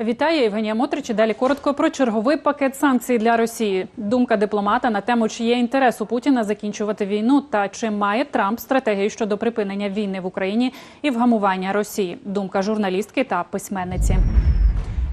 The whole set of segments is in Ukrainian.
Вітаю, Євгенія Мотрич. Далі коротко про черговий пакет санкцій для Росії. Думка дипломата на тему, чи є інтерес у Путіна закінчувати війну, та чи має Трамп стратегію щодо припинення війни в Україні і вгамування Росії. Думка журналістки та письменниці.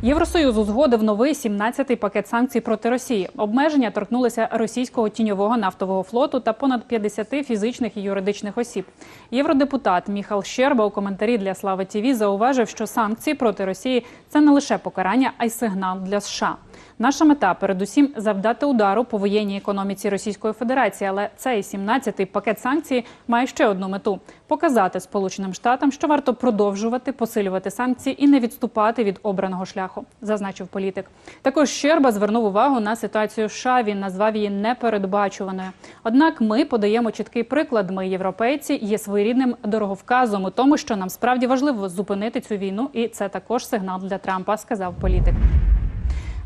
Євросоюз узгодив новий 17-й пакет санкцій проти Росії. Обмеження торкнулися російського тіньового нафтового флоту та понад 50 фізичних і юридичних осіб. Євродепутат Міхал Щерба у коментарі для Слави ТІВІ зауважив, що санкції проти Росії це не лише покарання, а й сигнал для США. Наша мета передусім завдати удару по воєнній економіці Російської Федерації, але цей 17-й пакет санкцій має ще одну мету показати Сполученим Штатам, що варто продовжувати посилювати санкції і не відступати від обраного шляху, зазначив політик. Також Щерба звернув увагу на ситуацію США. Він назвав її непередбачуваною. Однак ми подаємо чіткий приклад. Ми, європейці, є своєрідним дороговказом у тому, що нам справді важливо зупинити цю війну, і це також сигнал для Трампа, сказав політик.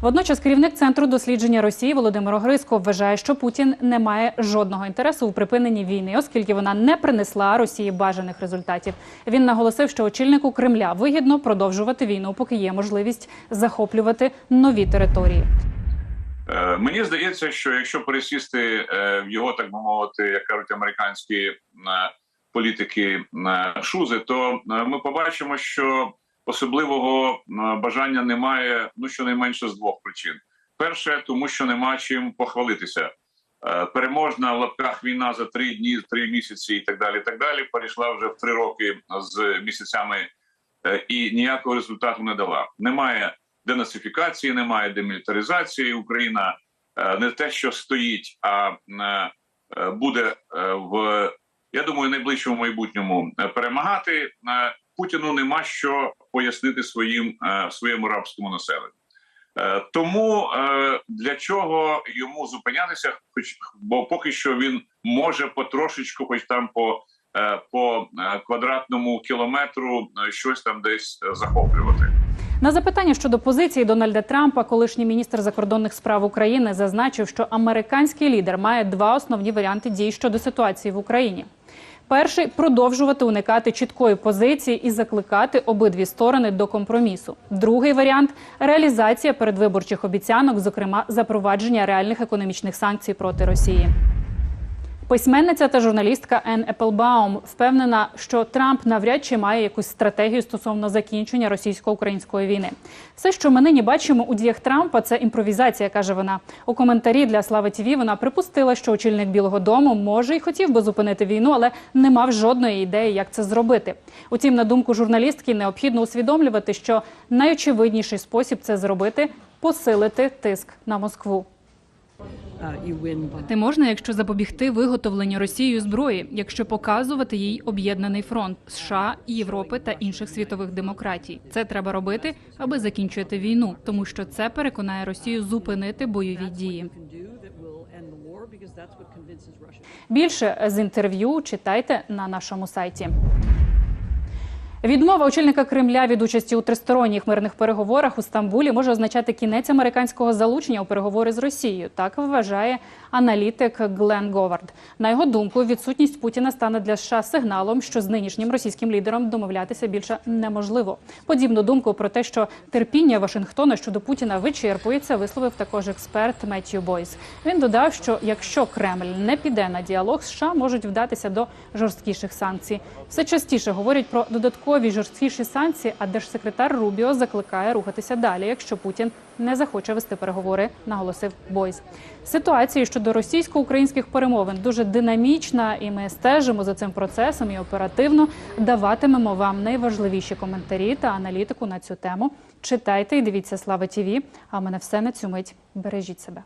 Водночас керівник центру дослідження Росії Володимир Огриско вважає, що Путін не має жодного інтересу у припиненні війни, оскільки вона не принесла Росії бажаних результатів. Він наголосив, що очільнику Кремля вигідно продовжувати війну, поки є можливість захоплювати нові території. Е, Мені здається, що якщо пересісти е, в його, так би мовити, як кажуть американські е, політики шузи, то ми побачимо, що особливого е, бажання немає, ну щонайменше з двох причин: перше, тому що нема чим похвалитися. Е, Переможна в лапках війна за три дні, три місяці і так далі. Так далі перейшла вже в три роки з місяцями е, і ніякого результату не дала. Немає денацифікації, немає демілітаризації. Україна не те, що стоїть, а буде в я думаю, найближчому майбутньому перемагати. Путіну нема що пояснити своїм е, своєму рабському населенню. Е, Тому е, для чого йому зупинятися, хоч бо поки що він може потрошечку, хоч там по, по квадратному кілометру щось там десь захоплювати. На запитання щодо позиції Дональда Трампа, колишній міністр закордонних справ України зазначив, що американський лідер має два основні варіанти дій щодо ситуації в Україні. Перший продовжувати уникати чіткої позиції і закликати обидві сторони до компромісу. Другий варіант реалізація передвиборчих обіцянок, зокрема запровадження реальних економічних санкцій проти Росії. Письменниця та журналістка Ен Еплбаум впевнена, що Трамп навряд чи має якусь стратегію стосовно закінчення російсько-української війни. Все, що ми нині бачимо у діях Трампа, це імпровізація, каже вона. У коментарі для Слави ТІВІ вона припустила, що очільник Білого Дому може і хотів би зупинити війну, але не мав жодної ідеї, як це зробити. Утім, на думку журналістки, необхідно усвідомлювати, що найочевидніший спосіб це зробити посилити тиск на Москву. Ти можна, якщо запобігти виготовленню Росією зброї, якщо показувати їй об'єднаний фронт США, Європи та інших світових демократій. Це треба робити, аби закінчити війну, тому що це переконає Росію зупинити бойові дії. Більше з інтерв'ю читайте на нашому сайті. Відмова очільника Кремля від участі у тристоронніх мирних переговорах у Стамбулі може означати кінець американського залучення у переговори з Росією. Так вважає аналітик Глен Говард. На його думку, відсутність Путіна стане для США сигналом, що з нинішнім російським лідером домовлятися більше неможливо. Подібну думку про те, що терпіння Вашингтона щодо Путіна вичерпується, висловив також експерт Меттью Бойс. Він додав, що якщо Кремль не піде на діалог, США можуть вдатися до жорсткіших санкцій. Все частіше говорять про додаткові жорсткіші санкції, а держсекретар Рубіо закликає рухатися далі, якщо Путін не захоче вести переговори, наголосив Бойс. Ситуація щодо російсько-українських перемовин дуже динамічна, і ми стежимо за цим процесом і оперативно даватимемо вам найважливіші коментарі та аналітику на цю тему. Читайте і дивіться Слава ТІВІ. А в мене все на цю мить. Бережіть себе.